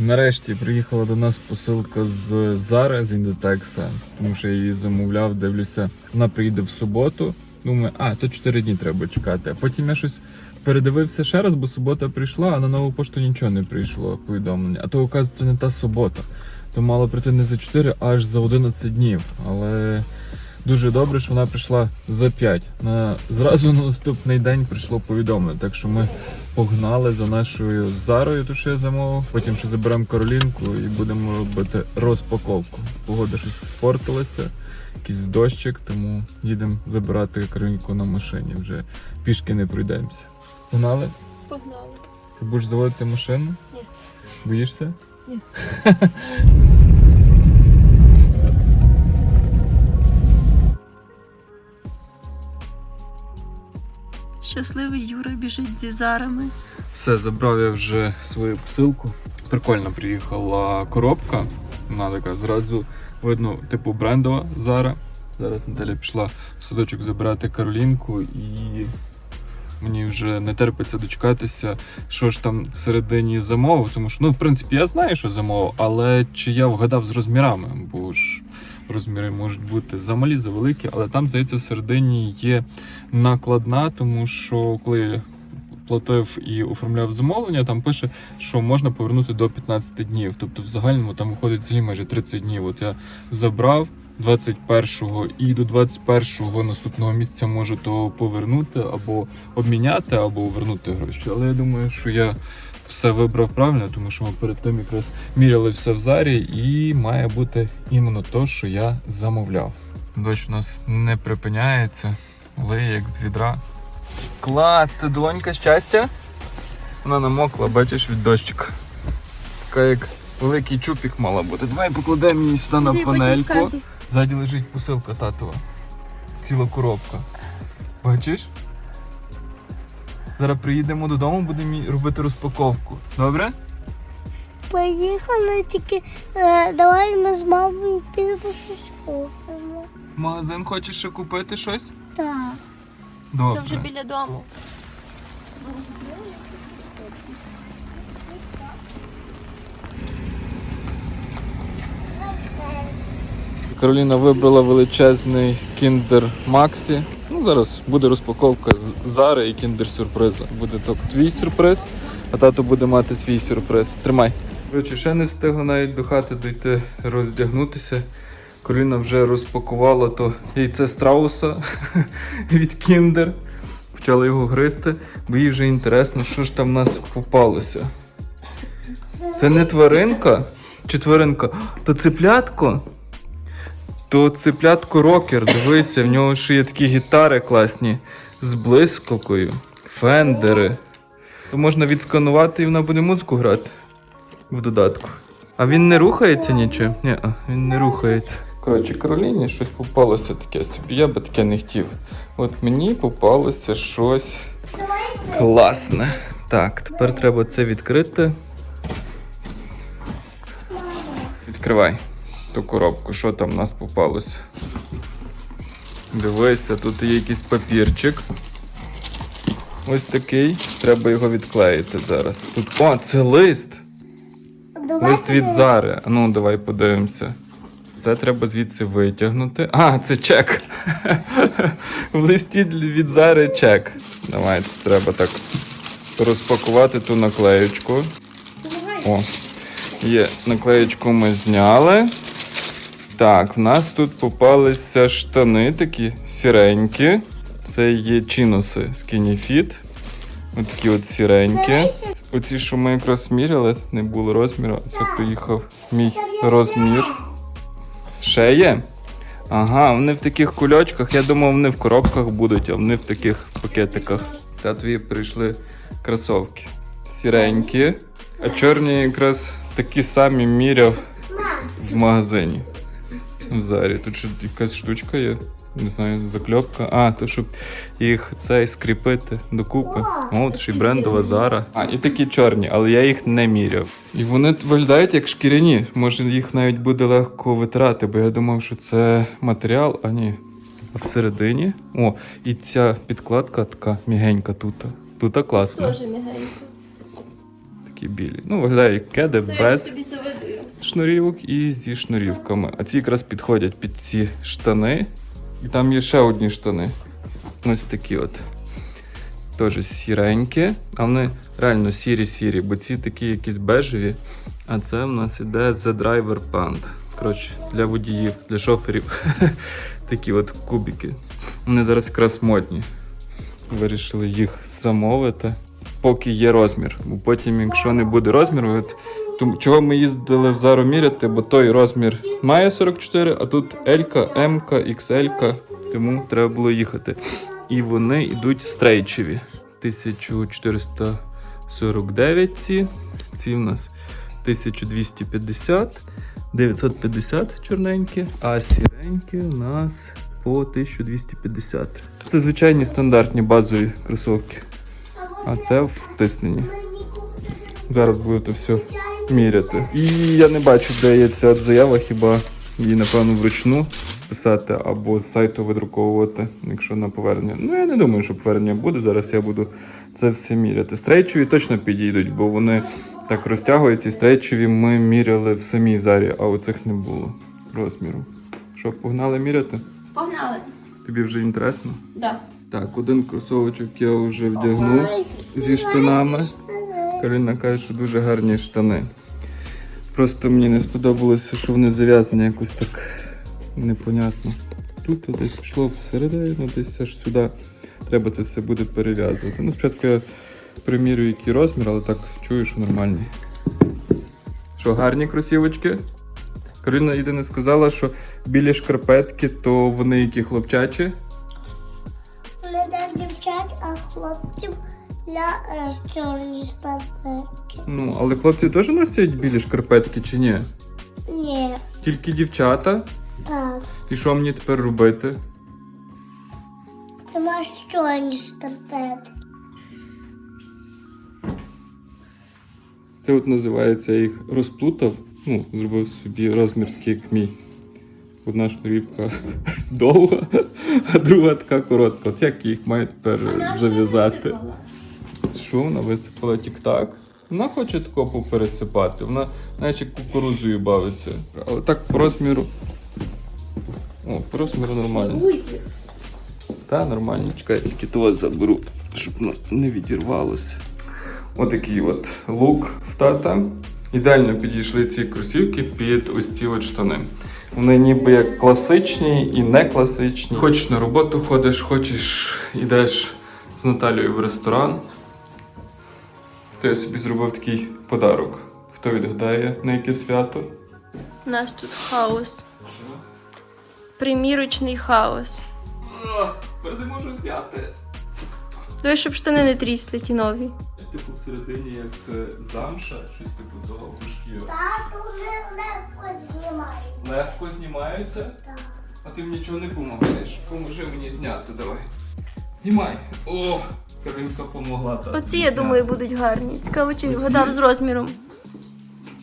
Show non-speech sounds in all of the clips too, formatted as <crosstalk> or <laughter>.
Нарешті приїхала до нас посилка з Зари з Індетекса, тому що я її замовляв, дивлюся, вона приїде в суботу. Думаю, а, то 4 дні треба чекати. А потім я щось передивився ще раз, бо субота прийшла, а на нову пошту нічого не прийшло повідомлення. А то, оказується, не та субота. То мало прийти не за 4, а аж за 11 днів. Але дуже добре, що вона прийшла за 5. На зразу на наступний день прийшло повідомлення. Так що ми погнали за нашою зарою, ту, що я замовив. Потім ще заберемо Каролінку і будемо робити розпаковку. Погода щось спортилася, якийсь дощик, тому їдемо забирати Каролінку на машині. Вже пішки не пройдемося. Погнали? Погнали. Ти будеш заводити машину? Ні. Боїшся? Ні. <laughs> Щасливий Юра біжить зі зарами. Все, забрав я вже свою посилку. Прикольно приїхала коробка. Вона така зразу видно, типу брендова Зара. Зараз Наталя пішла в садочок забирати Каролінку і мені вже не терпиться дочекатися, що ж там всередині замовив. Тому що, ну, в принципі, я знаю, що замовив, але чи я вгадав з розмірами, бо ж розміри можуть бути замалі, завеликі, але там, здається, всередині є накладна, тому що коли платив і оформляв замовлення, там пише, що можна повернути до 15 днів. Тобто в загальному там виходить взагалі майже 30 днів. От я забрав 21-го і до 21-го наступного місяця можу то повернути або обміняти, або вернути гроші. Але я думаю, що я все вибрав правильно, тому що ми перед тим якраз міряли все в зарі, і має бути іменно то, що я замовляв. Дощ у нас не припиняється, лиє як з відра. Клас, це долонька щастя. Вона намокла, бачиш, від дощика. Це така як великий чупік мала бути. Давай покладемо її сюди на панельку. Ззаді лежить посилка татова. Ціла коробка. Бачиш? Зараз приїдемо додому, будемо робити розпаковку. Добре? Поїхали тільки е, давай ми з мамою підемо щось купимо. Магазин хочеш ще купити щось? Так. Добре. Це вже біля дому. Кароліна вибрала величезний кіндер Максі. Ну, зараз буде розпаковка Зари і кіндер сюрпризу. Буде то твій сюрприз, а тато буде мати свій сюрприз. Тримай. Коротше, ще не встигла навіть до хати дойти роздягнутися. Кароліна вже розпакувала то яйце страуса <laughs> від кіндер. Почала його гризти, бо їй вже інтересно, що ж там в нас попалося. Це не тваринка чи тваринка? То циплятко. То циплятко рокер, дивися, в нього ще є такі гітари класні з блискавкою, фендери. То можна відсканувати і вона буде музику грати в додатку. А він не рухається нічим? Ні, він не рухається. Коротше, Кароліні щось попалося таке собі. Я би таке не хотів. От мені попалося щось класне. Так, тепер треба це відкрити. Відкривай ту коробку, що там в нас попалося. Дивися, тут є якийсь папірчик. Ось такий. Треба його відклеїти зараз. Тут. О, це лист! Давай Лист від Зари. Ну, давай подивимося. Це треба звідси витягнути. А, це чек. <laughs> В листі від Зари чек. Давай, це треба так розпакувати ту наклеючку. О, є наклеєчку ми зняли. Так, в нас тут попалися штани такі сіренькі. Це є чиноси Skinny Fit. Ось такі от сіренькі. Оці, що ми якраз міряли, не було розміру, це приїхав мій розмір. Ще є? Ага, вони в таких кульочках. Я думав, вони в коробках будуть, а вони в таких пакетиках. Та твої прийшли кросовки. Сіренькі. А чорні якраз такі самі міряв в магазині. В зарі. Тут ще якась штучка є. Не знаю, закльопка. А, то щоб їх цей скріпити докупи. О, ще й брендова зара. А, і такі чорні, але я їх не міряв. І вони виглядають як шкіряні. Може їх навіть буде легко витирати, бо я думав, що це матеріал, а ні. А всередині. О, і ця підкладка така мігенька тут. Тут класно. Дуже мігенько. такі білі. Ну, виглядає як кеди без. Шнурівок і зі шнурівками. А ці якраз підходять під ці штани. І там є ще одні штани. Ось такі от. Теж сіренькі, а вони реально сірі-сірі, бо ці такі якісь бежеві. А це в нас іде The Driver Pant. Коротше, для водіїв, для шоферів. <laughs> такі от кубики. Вони зараз якраз модні. Вирішили їх замовити, поки є розмір. Бо потім, якщо не буде розміру, от тому, чого ми їздили в Зару міряти, бо той розмір має 44, а тут L, М, XL, тому треба було їхати. І вони йдуть стрейчеві. 1449 ці. Ці в нас 1250, 950 чорненькі, а сіренькі у нас по 1250. Це звичайні стандартні базові кросовки. А це втиснені. Зараз будете все міряти. І я не бачу, де є ця заява, хіба її, напевно, вручну писати або з сайту видруковувати, якщо на повернення. Ну, я не думаю, що повернення буде. Зараз я буду це все міряти. Стрейчеві точно підійдуть, бо вони так розтягуються. І стрейчеві ми міряли в самій зарі, а оцих не було розміру. Що, погнали міряти? Погнали. Тобі вже інтересно? Да. Так, один кросовочок я вже вдягнув зі штанами. Кароліна каже, що дуже гарні штани. Просто мені не сподобалося, що вони зав'язані якось так непонятно. Тут десь пішло всередину, десь аж сюди. Треба це все буде перев'язувати. Ну, спочатку я примірюю, який розмір, але так чую, що нормальний. Що, гарні кросівочки? Кароліна єдине сказала, що білі шкарпетки, то вони які хлопчачі. Для е, чорні шкарпетки. Ну, але хлопці теж носять білі шкарпетки чи ні? Ні, Тільки дівчата. так. І що мені тепер робити? Ти маєш чорні шкарпетки. Це от називається я їх розплутав. Ну, зробив собі розмір такий, як мій. Одна шнурівка <laughs> довга, а друга така коротка. От як їх маю тепер зав'язати? Вона висипала тік-так? Вона хоче такого попересипати. Вона наче кукурузою бавиться. Але так по розміру. О, по розміру нормально. Та нормально, чекай, тільки того заберу, щоб воно не відірвалося. Отакий от лук в тата. Ідеально підійшли ці кросівки під ось ці от штани. Вони ніби як класичні і не класичні. Хочеш на роботу ходиш, хочеш ідеш з Наталією в ресторан. То я собі зробив такий подарок. Хто відгадає на яке свято? У нас тут хаос. Примірочний хаос. Не можу зняти. Давай, щоб штани не трісли ті нові. Типу всередині як е, замша, щось типу того або. Тату не легко знімає. Легко знімаються, Так. а ти мені нічого не допомагаєш. Поможи мені зняти, давай. Знімай. О, Каринка помогла так. Оці, я думаю, будуть гарні. Цікаво, чи вгадав з розміром.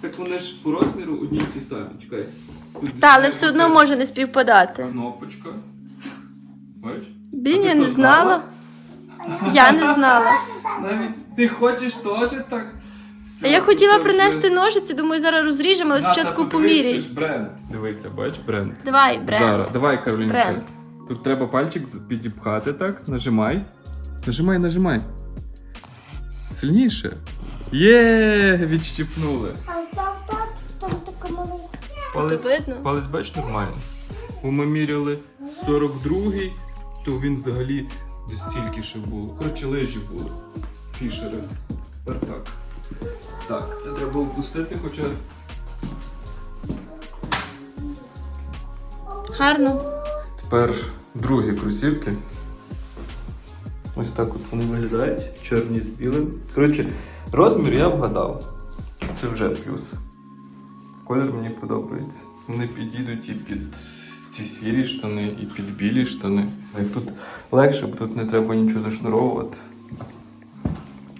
Так вони ж по розміру одні ті самі. Чекай. Тут Та, але все одно може не співпадати. Кнопочка. Бачиш? Блін, я не знала. Я не знала. Навіть ти хочеш теж так. А я хотіла принести ножиці, думаю, зараз розріжемо, але спочатку поміряй. Це ж бренд. Дивися, бач, бренд. Давай, бренд. Зараз, давай, Каролінка. Бренд. Тут треба пальчик з- підіпхати, так? Нажимай. Нажимай, нажимай. Сильніше. Є, відщипнули. А став тат, там така маленька. Палець, видно? палець бач нормально. Бо ми міряли 42-й, то він взагалі десь стільки ще було. Коротше, лижі були. Фішери. Тепер так. Так, це треба опустити, хоча Гарно. Тепер другі кросівки. Ось так от вони виглядають, чорні з білим. Коротше, розмір я вгадав. Це вже плюс. Колір мені подобається. Вони підійдуть і під ці сірі штани, і під білі штани. Тут легше, бо тут не треба нічого зашнуровувати.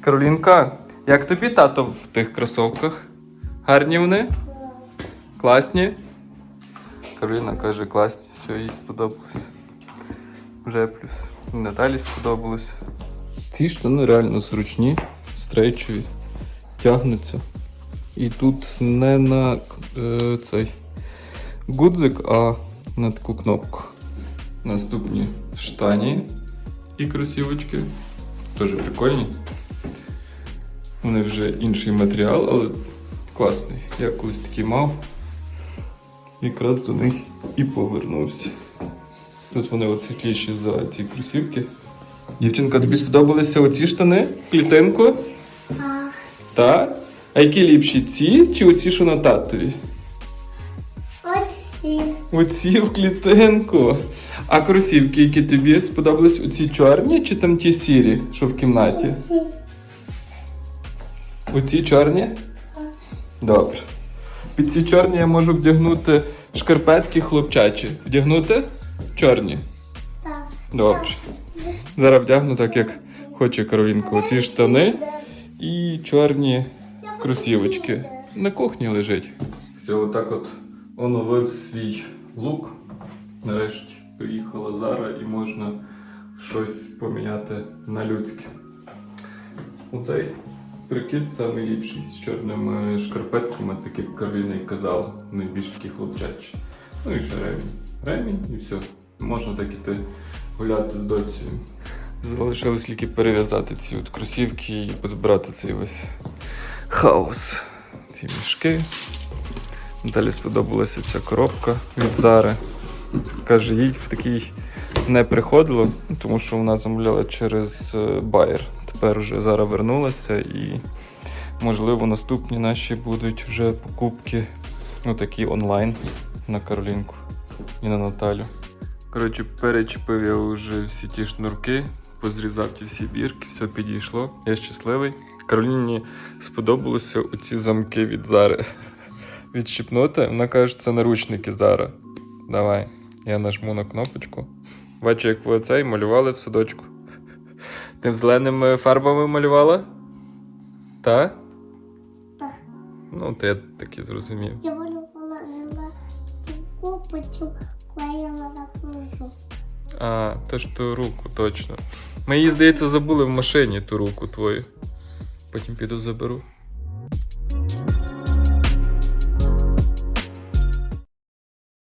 Каролінка, як тобі тато в тих кросовках? Гарні вони? Класні? Кароліна каже, класні, все, їй сподобалось. Вже плюс. Наталі сподобалось. Ці штани реально зручні, стрейчові. тягнуться. І тут не на е, цей гудзик, а на таку кнопку. Наступні штані і кросівочки. Теж прикольні. Вони вже інший матеріал, але класний. Я колись такий мав. Якраз до них і повернувся. Тут вони от світліші за ці кросівки. Дівчинка, тобі сподобалися оці штани? Клітинку? А, Так? А які ліпші? Ці чи оці, що на татові? оці. Оці в клітинку. А кросівки, які тобі сподобались, оці чорні чи там ті сірі, що в кімнаті? Оці. Оці чорні? Добре. Під ці чорні я можу вдягнути шкарпетки хлопчачі. Вдягнути? Чорні. Так. Добре. Зараз вдягну так, як хоче Каролінка. Оці штани і чорні кросівочки. На кухні лежить. Все, отак от оновив свій лук. Нарешті приїхала Зара і можна щось поміняти на людське. Оцей прикид самий ліпший з чорними шкарпетками, так як Кароліна і казала, найбільш такі хлопчачі. Ну і ще ремінь. І все. Можна так іти гуляти з доцею. Залишилось тільки перев'язати ці от кросівки і позбирати цей весь хаос. Ці мішки. Далі сподобалася ця коробка від Зари. Каже, їй в такий не приходило, тому що вона замовляла через Bayer. Тепер вже Зара вернулася і, можливо, наступні наші будуть вже покупки ну, онлайн на Каролінку і на Наталю. Коротше, перечепив я вже всі ті шнурки, позрізав ті всі бірки, все підійшло. Я щасливий. Кароліні сподобалося оці замки від Зари. <laughs> Відщипнути. Вона каже, це наручники Зара. Давай. Я нажму на кнопочку. Бачу, як ви оцей малювали в садочку. <laughs> Тим зеленими фарбами малювала? Так? Так. Ну, то я так і зрозумів. Я малювала зелену клеїла на кружу. А, то ж ту руку, точно. Її, здається, забули в машині ту руку твою. Потім піду заберу.